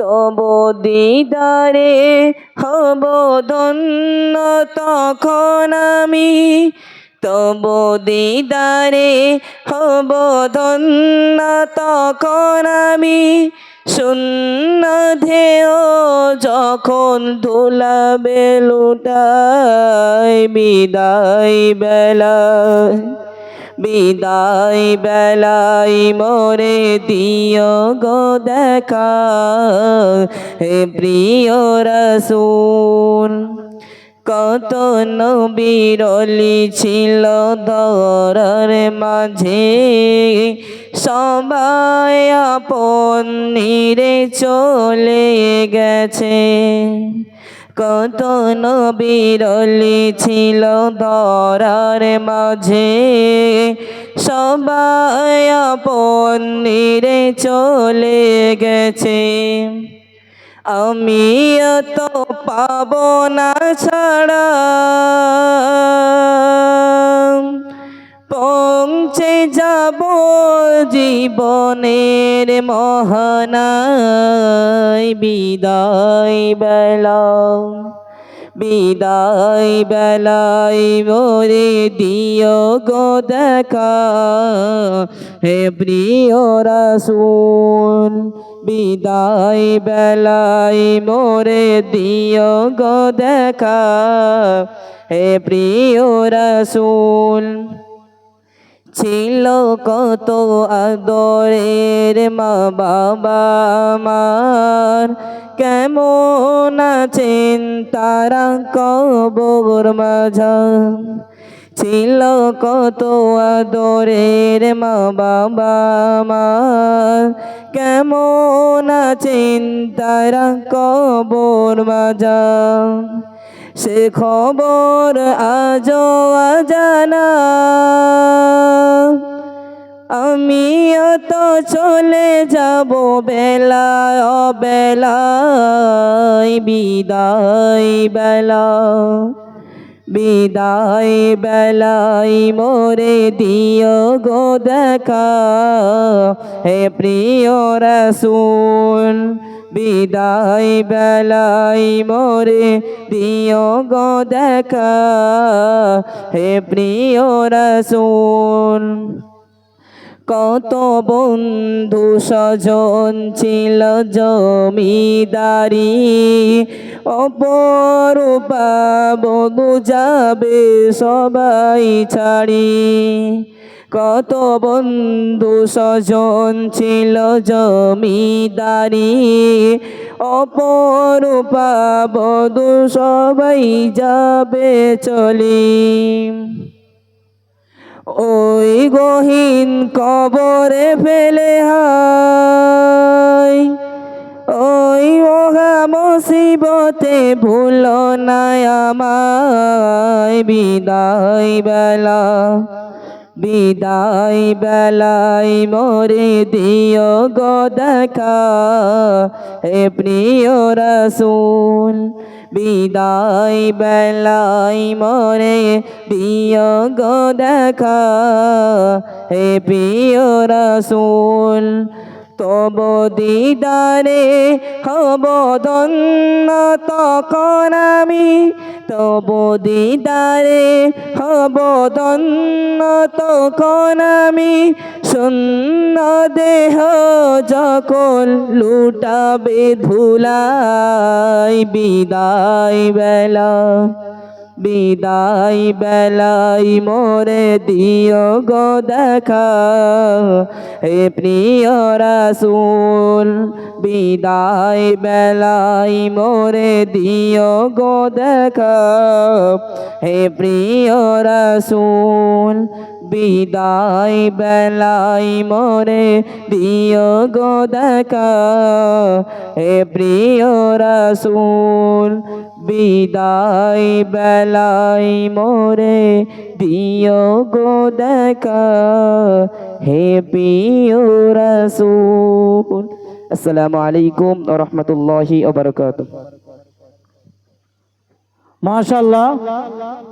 তব দিদারে হব ধন্য তখন আমি। তব দিদারে হব ধন্য তখন আমি। শূন্য ধেয় যখন ধুলাবে লুটাই বিদায় বেলায় বিদায় বেলাই মরে দিও গো দেখা। হে প্রিয় রসুন কত নবীরলি ছিল দরার মাঝে। সবাই আপন নিরে চলে গেছে। কত নবীরলি ছিল ধরার মাঝে। সবাই আপন নিরে চলে গেছে। আমি তো পাব না ছাড়া। পৌঁছে যাব জীবনের মহানায় বিদায় বেলা বিদায় বেলায় মোরে দিও গো দেখা, হে প্রিয় রাসূল, বিদায় বেলায় মোরে দিও গো দেখা, হে প্রিয় রাসূল। ছিল কত আদরের মা বাবা আমার। কেমন আছেন তারা কবর মাঝা ছিল কত আদরের মা বাবা আমার। কেমন আছেন তারা কবর মাজা সে খবর আজও আজানা চলে যাব বেলায় বেলায় বিদায় বেলা। বিদায় বেলাই মোরে দিও গো দেখা, হে প্রিয় রসুল। বিদায় বেলাই মোরে দিও গো দেখা, হে প্রিয় রসুল। কত বন্ধু স্বজন ছিল জমিদারি। অপরূপা বধু যাবে সবাই ছাড়ি। কত বন্ধু স্বজন ছিল জমিদারি। অপরূপা বধু সবাই যাবে চলি। ওই গহীন কবরে ফেলে হাই ওই মহা মুসিবতে ভুল না আমায় বিদায় বেলা। বিদায় বেলায় মরে দিও গো দেখা প্রিয় রসুল। বিদায় বেলায় মরে দিও গো দেখা হে প্রিয় রসুল। তব দিদারে, হব তখন আমি। তব দিদারে, হব তখন আমি। শূন্য দেহ যখন লুটাবে ধুলাই, বিদায় বেলা। বিদায় বেলাই মোরে দিও গো দেখা। হে প্রিয় রাসুল, বিদায় বেলাই মোরে দিও গো দেখা। হে প্রিয় রাসূল বিদায় বেলাই মোরে দিও গো দেখা। হে প্রিয় রাসূল, বিদায় বেলাই মোরে দিও গো দেখা। হে প্রিয় রাসূল, আসসালামু আলাইকুম রাহমাতুল্লাহি ওয়া বারাকাতুহু। মাশাল্লাহ